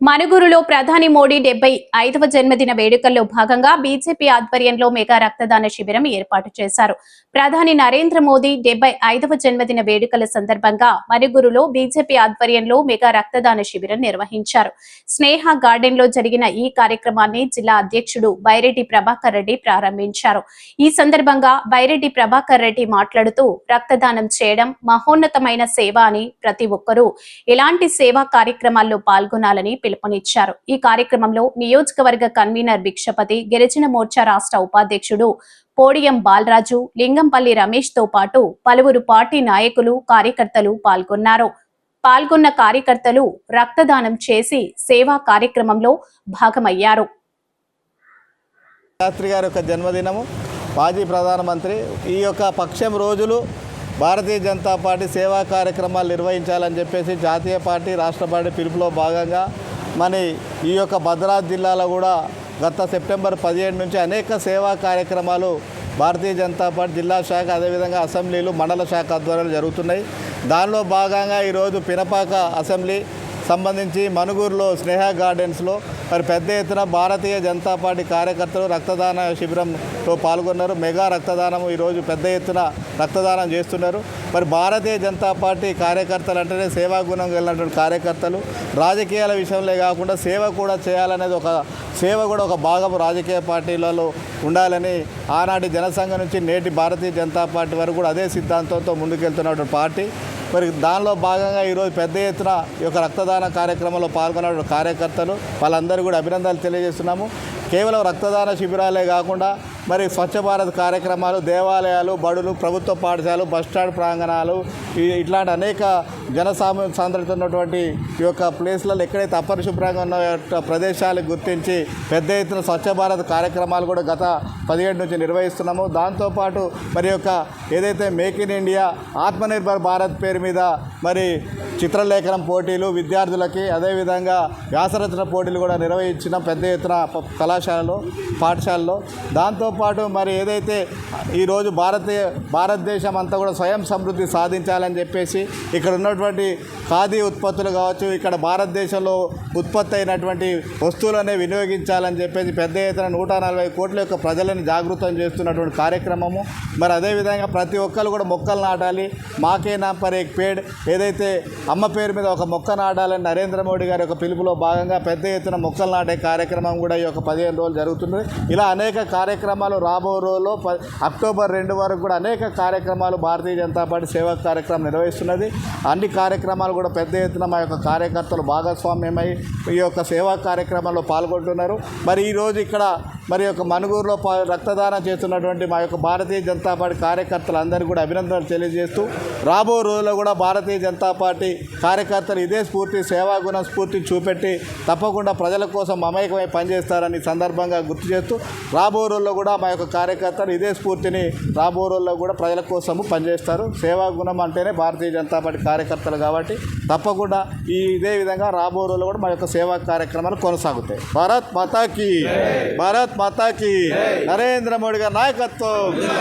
మనుగురులో ప్రధాని మోడీ డెబ్బై ఐదవ జన్మదిన వేడుకల్లో భాగంగా బీజేపీ ఆధ్వర్యంలో మెగా రక్తదాన శిబిరం ఏర్పాటు చేశారు. ప్రధాని నరేంద్ర మోదీ డెబ్బై ఐదవ జన్మదిన వేడుకల సందర్భంగా మనుగురులో బీజేపీ ఆధ్వర్యంలో మెగా రక్తదాన శిబిరం నిర్వహించారు. స్నేహ గార్డెన్లో జరిగిన ఈ కార్యక్రమాన్ని జిల్లా అధ్యక్షుడు బైరెడ్డి ప్రభాకర్ రెడ్డి ప్రారంభించారు. ఈ సందర్భంగా బైరెడ్డి ప్రభాకర్ రెడ్డి మాట్లాడుతూ రక్తదానం చేయడం మహోన్నతమైన సేవ అని ప్రతి ఒక్కరూ ఇలాంటి సేవా కార్యక్రమాల్లో పాల్గొనాలని పిలుపునిచ్చారు. ఈ కార్యక్రమంలో నియోజకవర్గ కన్వీనర్ భిక్షపతి గిరిజన మోర్చా రాష్ట్ర ఉపాధ్యక్షుడు పోడియం బాలరాజు లింగంపల్లి రమేష్తో పాటు పలువురు పార్టీ నాయకులు కార్యకర్తలు పాల్గొన్నారు. పాల్గొన్న కార్యకర్తలు రక్తదానం చేసి సేవా కార్యక్రమంలో భాగమయ్యారు. శాస్త్రి గారి యొక్క జన్మదినము. మాజీ ప్రధానమంత్రి ఈ యొక్క పక్షం రోజులు భారతీయ జనతా పార్టీ సేవా కార్యక్రమాలు నిర్వహించాలని చెప్పేసి జాతీయ పార్టీ రాష్ట్ర పార్టీ పిలుపులో భాగంగా మన ఈ యొక్క భద్రాద్రి జిల్లాలో కూడా గత సెప్టెంబర్ పదిహేడు నుంచి అనేక సేవా కార్యక్రమాలు భారతీయ జనతా పార్టీ జిల్లా శాఖ అదేవిధంగా అసెంబ్లీలు మండల శాఖ ఆధ్వర్యంలో జరుగుతున్నాయి. దానిలో భాగంగా ఈరోజు పినపాక అసెంబ్లీ సంబంధించి మనుగూరులో స్నేహ గార్డెన్స్లో మరి పెద్ద ఎత్తున భారతీయ జనతా పార్టీ కార్యకర్తలు రక్తదాన శిబిరంలో పాల్గొన్నారు. మెగా రక్తదానం ఈరోజు పెద్ద ఎత్తున రక్తదానం చేస్తున్నారు. మరి భారతీయ జనతా పార్టీ కార్యకర్తలు అంటేనే సేవా గుణం కలిగినటువంటి కార్యకర్తలు. రాజకీయాల విషయంలో కాకుండా సేవ కూడా చేయాలనేది ఒక సేవ కూడా ఒక భాగం రాజకీయ పార్టీలలో ఉండాలని ఆనాటి జనసంఘం నుంచి నేటి భారతీయ జనతా పార్టీ వరకు కూడా అదే సిద్ధాంతంతో ముందుకెళ్తున్నటువంటి పార్టీ. మరి దానిలో భాగంగా ఈరోజు పెద్ద ఎత్తున ఈ యొక్క రక్తదాన కార్యక్రమంలో పాల్గొన్న కార్యకర్తలు వాళ్ళందరూ కూడా అభినందనలు తెలియజేస్తున్నాము. కేవలం రక్తదాన శిబిరాలే కాకుండా మరి స్వచ్ఛ భారత్ కార్యక్రమాలు దేవాలయాలు బడులు ప్రభుత్వ పాఠశాలలు బస్టాండ్ ప్రాంగణాలు ఇట్లాంటి అనేక జనసామ సాంద్రత ఉన్నటువంటి ఈ యొక్క ప్లేస్లలో ఎక్కడైతే అపరిశుభ్రంగా ఉన్న ప్రదేశాలు గుర్తించి పెద్ద ఎత్తున స్వచ్ఛ భారత్ కార్యక్రమాలు కూడా గత పదిహేడు నుంచి నిర్వహిస్తున్నాము. దాంతోపాటు మరి యొక్క ఏదైతే make in India Atmanirbhar Bharat పేరు మీద మరి చిత్రలేఖనం పోటీలు విద్యార్థులకి అదేవిధంగా వ్యాసరచన పోటీలు కూడా నిర్వహించిన పెద్ద ఎత్తున కళాశాలలో పాఠశాలలో. దాంతోపాటు మరి ఏదైతే ఈరోజు భారతీయ భారతదేశం అంతా కూడా స్వయం సమృద్ధి సాధించాలని చెప్పేసి ఇక్కడ ఉన్న ఉన్నటువంటి ఖాదీ ఉత్పత్తులు కావచ్చు ఇక్కడ భారతదేశంలో ఉత్పత్తి అయినటువంటి వస్తువులనే వినియోగించాలని చెప్పేసి పెద్ద ఎత్తున నూట నలభై కోట్ల యొక్క ప్రజలను జాగృతం చేస్తున్నటువంటి కార్యక్రమము. మరి అదేవిధంగా ప్రతి ఒక్కరు కూడా మొక్కలు నాటాలి. మాకే నా పర్ ఎక్ పేడ్. ఏదైతే అమ్మ పేరు మీద ఒక మొక్క నాటాలని నరేంద్ర మోడీ గారి యొక్క పిలుపులో భాగంగా పెద్ద ఎత్తున మొక్కలు నాటే కార్యక్రమం కూడా ఈ యొక్క పదిహేను రోజులు జరుగుతుంది. ఇలా అనేక కార్యక్రమాలు రాబో రోజుల్లో ప- అక్టోబర్ రెండు వరకు కూడా అనేక కార్యక్రమాలు భారతీయ జనతా పార్టీ సేవా కార్యక్రమం నిర్వహిస్తున్నది. అన్ని కార్యక్రమాలు కూడా పెద్ద ఎత్తున మా యొక్క కార్యకర్తలు భాగస్వామ్యమై ఈ యొక్క సేవా కార్యక్రమంలో పాల్గొంటున్నారు. మరి ఈరోజు ఇక్కడ మరి యొక్క మనుగూరులో పా- రక్తదానం చేస్తున్నటువంటి మా యొక్క భారతీయ జనతా పార్టీ కార్యకర్తలందరికీ కూడా అభినందనలు తెలియజేస్తూ రాబో రోజుల్లో కూడా భారతీయ జనతా పార్టీ కార్యకర్తలు ఇదే స్ఫూర్తి సేవాగుణం స్ఫూర్తి చూపెట్టి తప్పకుండా ప్రజల కోసం మమేకమై పనిచేస్తారని సందర్భంగా గుర్తు చేస్తూ రాబో రోజుల్లో కూడా మా యొక్క కార్యకర్తలు ఇదే స్ఫూర్తిని రాబో రోజుల్లో కూడా ప్రజల కోసము పనిచేస్తారు. సేవా గుణం అంటేనే భారతీయ జనతా పార్టీ కార్యకర్తలు కాబట్టి తప్పకుండా ఈ ఇదే విధంగా రాబో రోజుల్లో కూడా మా యొక్క సేవా కార్యక్రమాలు కొనసాగుతాయి. భారత్ మాతాకి భారత్ మాతాకి నరేంద్ర మోడీ గారి నాయకత్వం.